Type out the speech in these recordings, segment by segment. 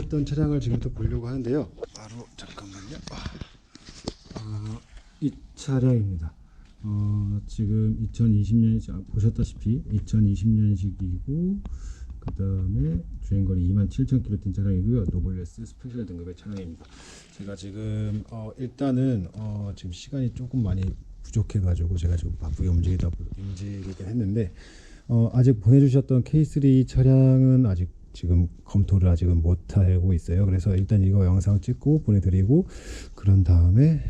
어, 주셨던 차량을 지금부터 보려고 하는데요. 바로 잠깐만요. 어, 이 차량입니다. 어, 지금 2020년 보셨다시피 2020년식이고 그 다음에 주행거리 27,000km 뛴 차량이고요. 노블레스 스페셜 등급의 차량입니다. 제가 지금 어, 일단은 어, 지금 시간이 조금 많이 부족해가지고 제가 지금 바쁘게 움직이다 보- 움직이긴 했는데 어, 아직 보내주셨던 K3 차량은 아직 지금 검토를 아직은 못 하고 있어요. 그래서 일단 이거 영상 찍고 보내드리고 그런 다음에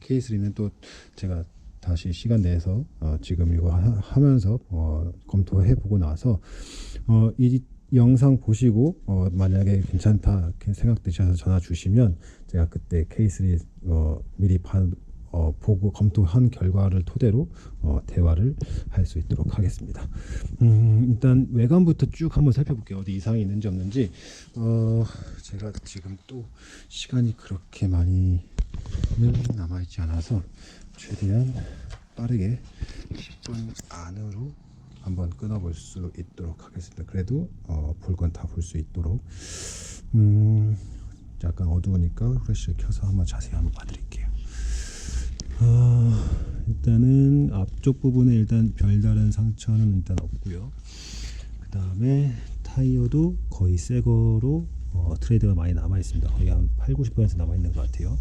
K3는 또 제가 다시 시간 내서 어, 지금 이거 하, 면서 어, 검토해 보고 나서 어, 이 영상 보시고 어, 만약에 괜찮다 생각되셔서 전화 주시면 제가 그때 K3 어, 미리 반, 어, 보고 검토한 결과를 토대로 어, 대화를 할 수 있도록 하겠습니다. 음, 일단 외관부터 쭉 한번 살펴볼게요. 어디 이상이 있는지 없는지. 어, 제가 지금 또 시간이 그렇게 많이는 남아있지 않아서 최대한 빠르게 10분 안으로 한번 끊어볼 수 있도록 하겠습니다. 그래도 어, 볼 건 다 볼 수 있도록. 음, 약간 어두우니까 후레쉬를 켜서 한번 자세히 한번 봐드릴게요. 아, 일단은 앞쪽 부분에 일단 별다른 상처는 일단 없고요. 그 다음에 타이어도 거의 새 거로 어, 트레이드가 많이 남아 있습니다. 거의 한 8, 90% 남아 있는 것 같아요.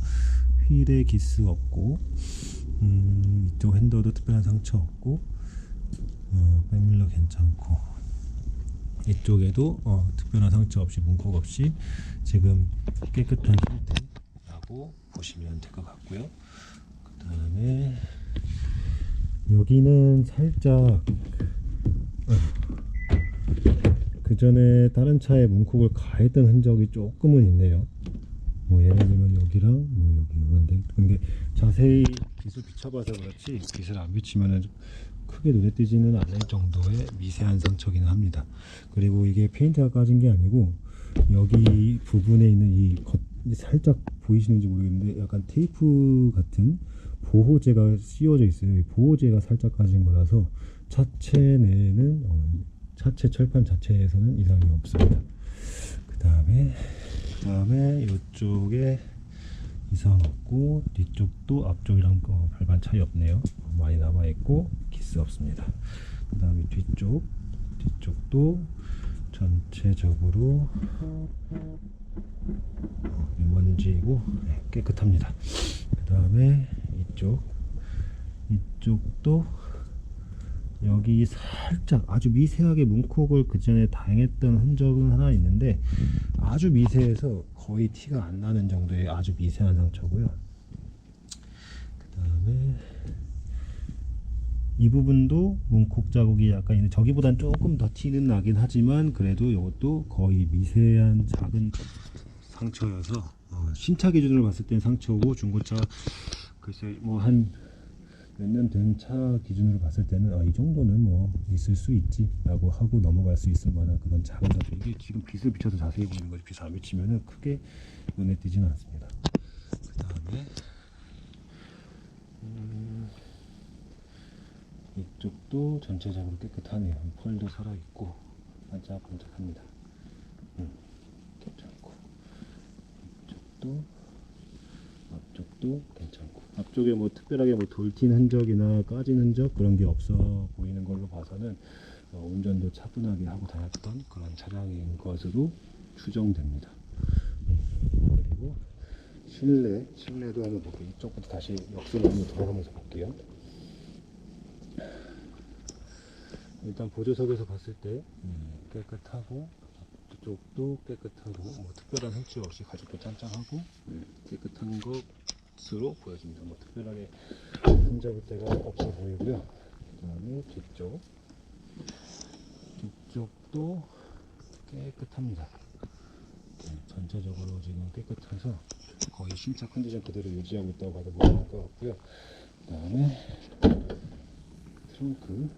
휠에 기스 없고, 음, 이쪽 핸더도 특별한 상처 없고, 어, 백밀러 괜찮고, 이쪽에도 어, 특별한 상처 없이 문콕 없이 지금 깨끗한 상태라고 보시면 될 것 같고요. 그 다음에 여기는 살짝 그 전에 다른 차에 문콕을 가했던 흔적이 조금은 있네요. 뭐 예를 들면 여기랑 뭐 여기 이런데 근데 자세히 빛을 비춰봐서 그렇지 빛을 안 비치면은 크게 눈에 띄지는 않을 정도의 미세한 상처기는 합니다. 그리고 이게 페인트가 까진 게 아니고 여기 부분에 있는 이 겉, 이 살짝 보이시는지 모르겠는데 약간 테이프 같은 보호제가 씌워져 있어요. 이 보호제가 살짝 까진 거라서 차체 내에는 어, 차체 철판 자체에서는 이상이 없습니다. 그 다음에 다음에 이쪽에 이상 없고 뒤쪽도 앞쪽이랑 어, 별반 차이 없네요. 많이 남아 있고 기스 없습니다. 그 다음에 뒤쪽 뒤쪽도 전체적으로 먼지이고 네, 깨끗합니다. 그 다음에 이쪽 이쪽도 여기 살짝 아주 미세하게 문콕을 그 전에 다행했던 흔적은 하나 있는데 아주 미세해서 거의 티가 안 나는 정도의 아주 미세한 상처고요. 그 다음에 이 부분도 문콕 자국이 약간 있는 저기보단 조금 더 티는 나긴 하지만 그래도 이것도 거의 미세한 작은 상처여서 어, 신차 기준으로 봤을 땐 상처고 중고차 글쎄 뭐 한 몇 년 된 차 기준으로 봤을 때는 아, 이 정도는 뭐 있을 수 있지 라고 하고 넘어갈 수 있을 만한 그런 작은 상처 이게 지금 빛을 비춰서 자세히 보는 거지 빛을 안 비치면은 크게 눈에 띄지는 않습니다. 그 다음에 음, 이쪽도 전체적으로 깨끗하네요. 펄도 살아 있고 반짝반짝합니다. 음, 괜찮고 이쪽도 앞쪽도 괜찮고 앞쪽에 뭐 특별하게 뭐 돌튄 흔적이나 까진 흔적 그런 게 없어 보이는 걸로 봐서는 어, 운전도 차분하게 하고 다녔던 그런 차량인 것으로 추정됩니다. 음, 그리고 실내 실내도 한번 볼게요. 이쪽부터 다시 역수로 한번 돌아가면서 볼게요. 일단 보조석에서 봤을 때 음, 깨끗하고 앞쪽도 깨끗하고 뭐 특별한 흠집 없이 가죽도 짱짱하고 음, 깨끗한 것으로 보여집니다. 뭐 특별하게 흠잡을 데가 없어 보이고요. 그다음에 뒤쪽 뒤쪽도 깨끗합니다. 네, 전체적으로 지금 깨끗해서 거의 신차 컨디션 그대로 유지하고 있다고 봐도 무방할 것 같고요. 그다음에 트렁크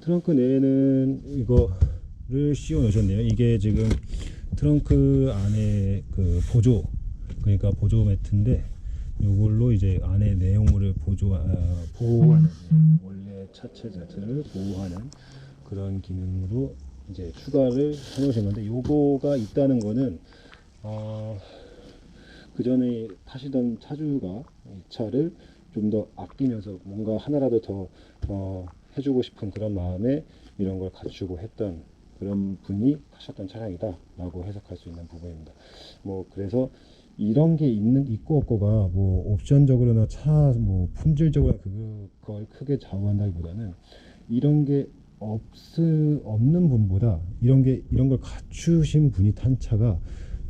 트렁크 내에는 이거를 씌워 놓으셨네요. 이게 지금 트렁크 안에 그 보조 그러니까 보조 매트인데 이걸로 이제 안에 내용물을 보조 아, 보호하는 원래 차체 자체를 보호하는 그런 기능으로 이제 추가를 해놓으신 건데 요거가 있다는 거는 어, 그 전에 타시던 차주가 이 차를 좀 더 아끼면서 뭔가 하나라도 더 어, 해주고 싶은 그런 마음에 이런 걸 갖추고 했던 그런 분이 타셨던 차량이다 라고 해석할 수 있는 부분입니다. 뭐 그래서 이런 게 있는 있고 없고가 뭐 옵션적으로나 차 뭐 품질적으로 그걸 크게 좌우한다기보다는 이런 게 없, 없는 분보다 이런 게 이런 걸 갖추신 분이 탄 차가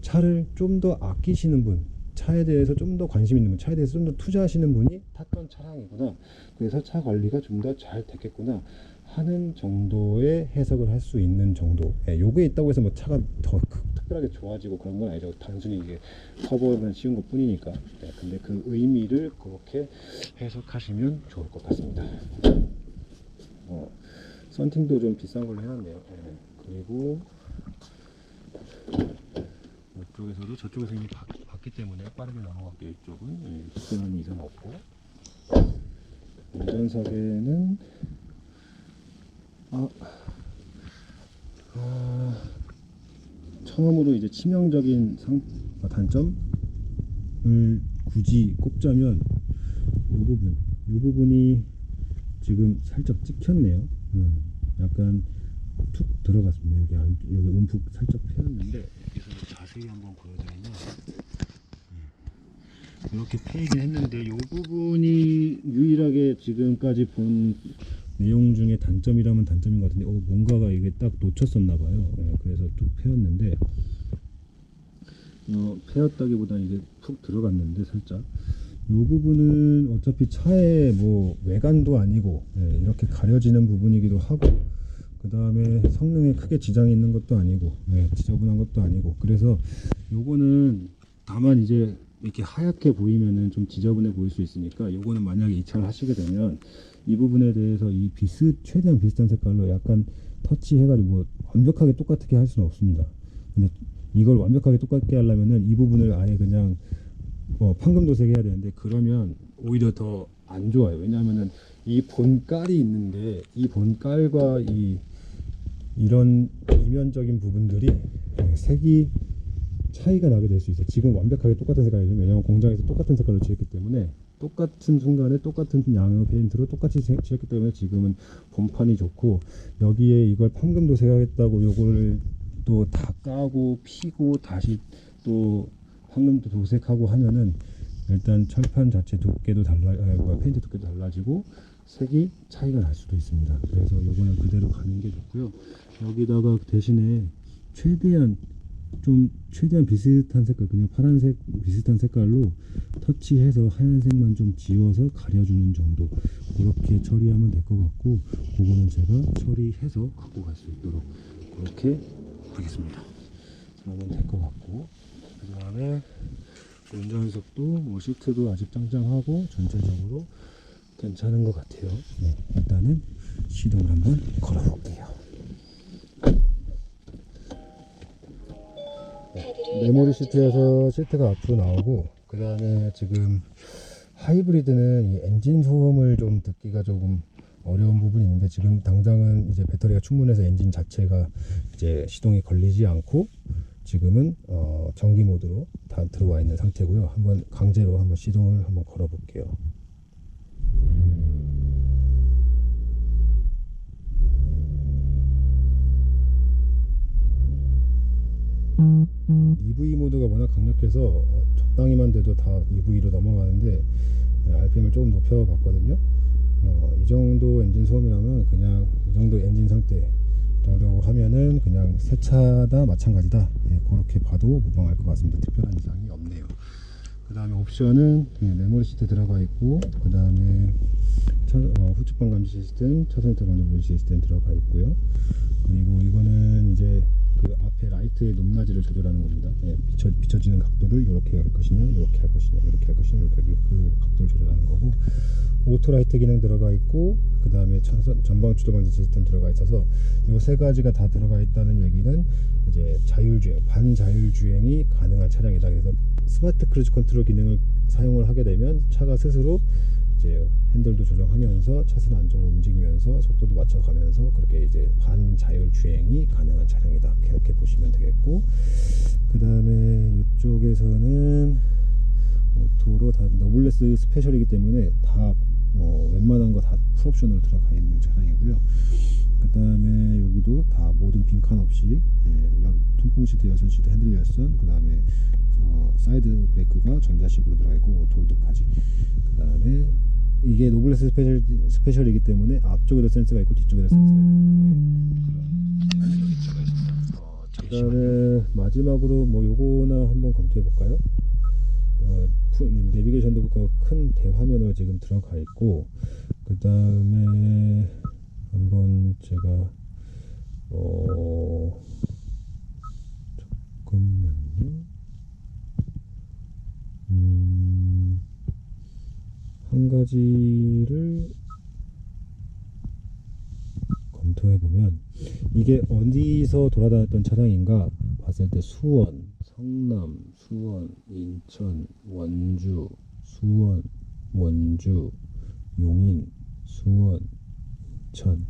차를 좀 더 아끼시는 분 차에 대해서 좀 더 관심 있는 분 차에 대해서 좀 더 투자하시는 분이 탔던 차량이구나. 그래서 차 관리가 좀 더 잘 됐겠구나 하는 정도의 해석을 할 수 있는 정도. 예, 요게 있다고 해서 뭐 차가 더 크- 특별하게 좋아지고 그런 건 아니죠. 단순히 이게 커버만 씌운 것 뿐이니까. 네, 근데 그 의미를 그렇게 해석하시면 좋을 것 같습니다. 어, 썬팅도 좀 비싼 걸로 해놨네요. 예, 그리고 이쪽에서도 저쪽에서 이미 봤, 봤기 때문에 빠르게 넘어갈게요 이쪽은 예, 특별한 이상 없고 운전석에는 아, 아, 처음으로 이제 치명적인 상, 아, 단점을 굳이 꼽자면 이 부분, 이 부분이 지금 살짝 찍혔네요. 음, 약간 툭 들어갔습니다. 여기 안, 여기 움푹 살짝 패였는데 여기서 자세히 한번 보여드리면 음, 이렇게 패이긴 했는데 이 부분이 유일하게 지금까지 본 내용 중에 단점이라면 단점인 것 같은데 어, 뭔가가 이게 딱 놓쳤었나 봐요. 예, 그래서 툭 패였는데 어, 패였다기보다는 이게 푹 들어갔는데 살짝 이 부분은 어차피 차의 뭐 외관도 아니고 예, 이렇게 가려지는 부분이기도 하고 그 다음에 성능에 크게 지장이 있는 것도 아니고 예, 지저분한 것도 아니고 그래서 요거는 다만 이제 이렇게 하얗게 보이면은 좀 지저분해 보일 수 있으니까 요거는 만약에 이 차를 하시게 되면 이 부분에 대해서 이 비슷 최대한 비슷한 색깔로 약간 터치 해가지고 뭐 완벽하게 똑같게 할 수는 없습니다. 근데 이걸 완벽하게 똑같게 하려면은 이 부분을 아예 그냥 어, 판금 도색 해야 되는데 그러면 오히려 더 안 좋아요. 왜냐하면은 이 본깔이 있는데 이 본깔과 이 이런 이면적인 부분들이 예, 색이 차이가 나게 될 수 있어요. 지금 완벽하게 똑같은 색깔이죠. 왜냐하면 공장에서 똑같은 색깔로 지었기 때문에 똑같은 순간에 똑같은 양의 페인트로 똑같이 색- 지었기 때문에 지금은 본판이 좋고 여기에 이걸 판금 도색하겠다고 요거를 또 다 까고 피고 다시 또 황금도 도색하고 하면은 일단 철판 자체 두께도 달라, 아, 뭐야, 페인트 두께도 달라지고 색이 차이가 날 수도 있습니다. 그래서 요거는 그대로 가는 게 좋고요. 여기다가 대신에 최대한 좀 최대한 비슷한 색깔 그냥 파란색 비슷한 색깔로 터치해서 하얀색만 좀 지워서 가려주는 정도 그렇게 처리하면 될 것 같고 그거는 제가 처리해서 갖고 갈 수 있도록 그렇게 하겠습니다. 그러면 될 것 같고 그 다음에 운전석도 뭐 시트도 아직 짱짱하고 전체적으로 괜찮은 것 같아요. 네, 일단은 시동을 한번 걸어볼게요. 메모리 시트에서 시트가 앞으로 나오고 그 다음에 지금 하이브리드는 이 엔진 소음을 좀 듣기가 조금 어려운 부분이 있는데 지금 당장은 이제 배터리가 충분해서 엔진 자체가 이제 시동이 걸리지 않고 지금은 어, 전기 모드로 다 들어와 있는 상태고요. 한번 강제로 한번 시동을 한번 걸어 볼게요. EV 모드가 워낙 강력해서 어, 적당히만 돼도 다 EV로 넘어가는데 네, RPM을 조금 높여 봤거든요. 어, 이 정도 엔진 소음이라면 그냥 이 정도 엔진 상태 정도 하면은 그냥 새 차다 마찬가지다. 예, 그렇게 봐도 무방할 것 같습니다. 특별한 이상이 없네요. 그 다음에 옵션은 예, 메모리 시트 들어가 있고 그 다음에 차, 어, 후측방 감지 시스템, 차선태 감지 시스템 들어가 있고요. 그리고 이거는 이제 그 앞에 라이트의 높낮이를 조절하는 겁니다. 예, 비춰, 비춰지는 각도를 이렇게 할 것이냐, 이렇게 할 것이냐, 이렇게 할 것이냐, 이렇게 그 각도를 조절하는 거고 오토 라이트 기능 들어가 있고 그 다음에 전방 추돌 방지 시스템 들어가 있어서 이 세 가지가 다 들어가 있다는 얘기는 이제 자율주행, 반자율주행이 가능한 차량이다. 그래서 스마트 크루즈 컨트롤 기능을 사용을 하게 되면 차가 스스로 이제 핸들도 조정하면서 차선 안쪽으로 움직이면서 속도도 맞춰가면서 그렇게 이제 반자율 주행이 가능한 차량이다. 이렇게 보시면 되겠고 그 다음에 이쪽에서는 오토로 다 너블레스 스페셜이기 때문에 다 어, 웬만한 거 다 풀옵션으로 들어가 있는 차량이고요. 그 다음에 여기도 다 모든 빈칸 없이 예, 연- 통풍 시트, 열선 시트, 핸들 열선, 그 다음에 어, 사이드 브레이크가 전자식으로 들어가 있고 오토홀드까지. 그 다음에 이게 노블레스 스페셜, 스페셜이기 때문에 앞쪽에도 센서가 있고 뒤쪽에도 그런 기차가 있습니다. 어, 그 다음에 마지막으로 뭐 요거나 한번 검토해 볼까요? 어, 푸- 내비게이션도 그큰 대화면으로 지금 들어가 있고 그 다음에 한번 제가 어 잠깐만요 음한 가지를 검토해 보면 이게 어디서 돌아다녔던 차량인가 봤을 때 수원, 성남, 수원, 인천, 원주, 수원, 원주, 용인, 수원, 인천,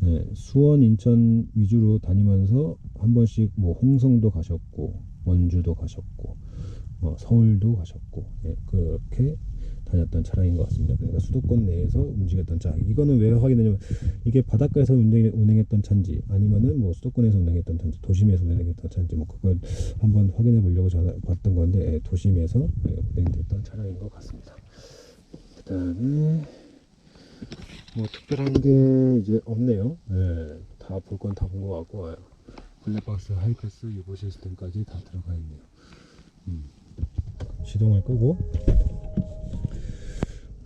네, 수원, 인천 위주로 다니면서 한 번씩 뭐 홍성도 가셨고 원주도 가셨고 어, 서울도 가셨고 예, 그렇게 다녔던 차량인 것 같습니다. 그러니까 수도권 내에서 움직였던 차. 이거는 왜 확인되냐면 이게 바닷가에서 운행, 운행 했던 차인지 아니면은 뭐 수도권에서 운행했던 차인지 도심에서 운행했던 차인지 뭐 그걸 한번 확인해 보려고 전화 봤던 건데 예, 도심에서 예, 운행됐던 차량인 것 같습니다. 그다음에 뭐 특별한 게 이제 없네요. 예, 다 볼 건 다 본 것 같고 예. 블랙박스, 하이패스, 유보 시스템까지 다 들어가 있네요. 음. 시동을 끄고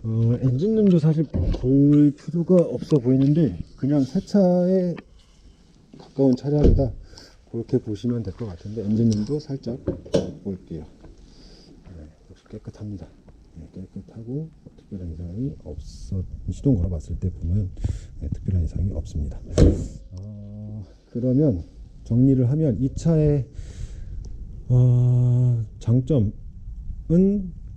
어, 엔진룸도 사실 볼 필요가 없어 보이는데 그냥 새 차에 가까운 차량이다 그렇게 보시면 될 것 같은데 엔진룸도 살짝 볼게요. 네, 역시 깨끗합니다. 네, 깨끗하고 특별한 이상이 없어 시동 걸어 봤을 때 보면 네, 특별한 이상이 없습니다. 어, 그러면 정리를 하면 이 차의 어, 장점은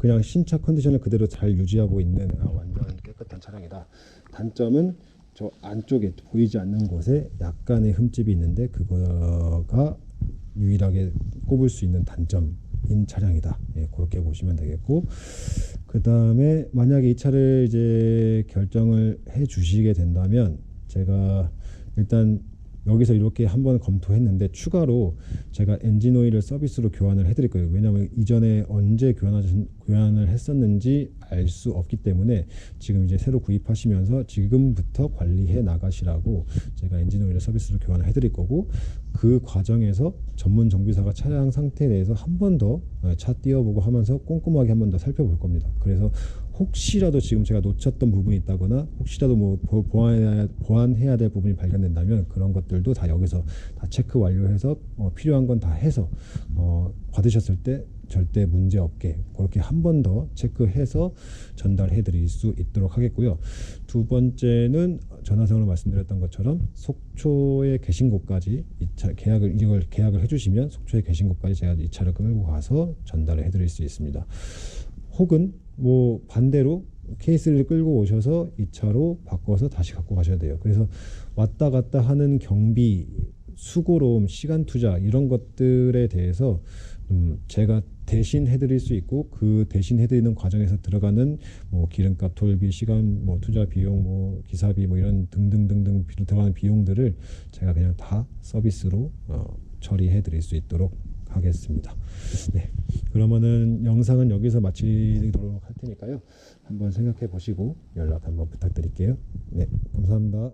그냥 신차 컨디션을 그대로 잘 유지하고 있는 아, 완전 깨끗한 차량이다. 단점은 저 안쪽에 보이지 않는 곳에 약간의 흠집이 있는데 그거가 유일하게 꼽을 수 있는 단점 인 차량이다. 예, 그렇게 보시면 되겠고 그 다음에 만약에 이 차를 이제 결정을 해 주시게 된다면 제가 일단 여기서 이렇게 한번 검토했는데 추가로 제가 엔진 오일을 서비스로 교환을 해드릴 거예요. 왜냐하면 이전에 언제 교환하신, 교환을 했었는지 알 수 없기 때문에 지금 이제 새로 구입하시면서 지금부터 관리해 나가시라고 제가 엔진 오일을 서비스로 교환을 해드릴 거고 그 과정에서 전문 정비사가 차량 상태 에 대해서 한 번 더 차 띄워보고 하면서 꼼꼼하게 한 번 더 살펴볼 겁니다. 그래서 혹시라도 지금 제가 놓쳤던 부분이 있다거나 혹시라도 뭐 보- 보완해야, 보완해야 될 부분이 발견된다면 그런 것들도 다 여기서 다 체크 완료해서 어, 필요한 건 다 해서 어, 받으셨을 때 절대 문제 없게 그렇게 한 번 더 체크해서 전달해 드릴 수 있도록 하겠고요. 두 번째는 전화상으로 말씀드렸던 것처럼 속초에 계신 곳까지 이차 계약을 이걸 계약을 해 주시면 속초에 계신 곳까지 제가 이 차를 끌고 가서 전달을 해 드릴 수 있습니다. 혹은 뭐 반대로 케이스를 끌고 오셔서 이 차로 바꿔서 다시 갖고 가셔야 돼요. 그래서 왔다 갔다 하는 경비, 수고로움, 시간 투자 이런 것들에 대해서 음 제가 대신 해드릴 수 있고 그 대신 해드리는 과정에서 들어가는 뭐 기름값, 톨비, 시간, 뭐 투자 비용, 뭐 기사비 뭐 이런 등등등등 비- 들어가는 비용들을 제가 그냥 다 서비스로 어, 처리해드릴 수 있도록 하겠습니다. 네, 그러면은 영상은 여기서 마치도록 할 테니까요. 한번 생각해 보시고 연락 한번 부탁드릴게요. 네, 감사합니다.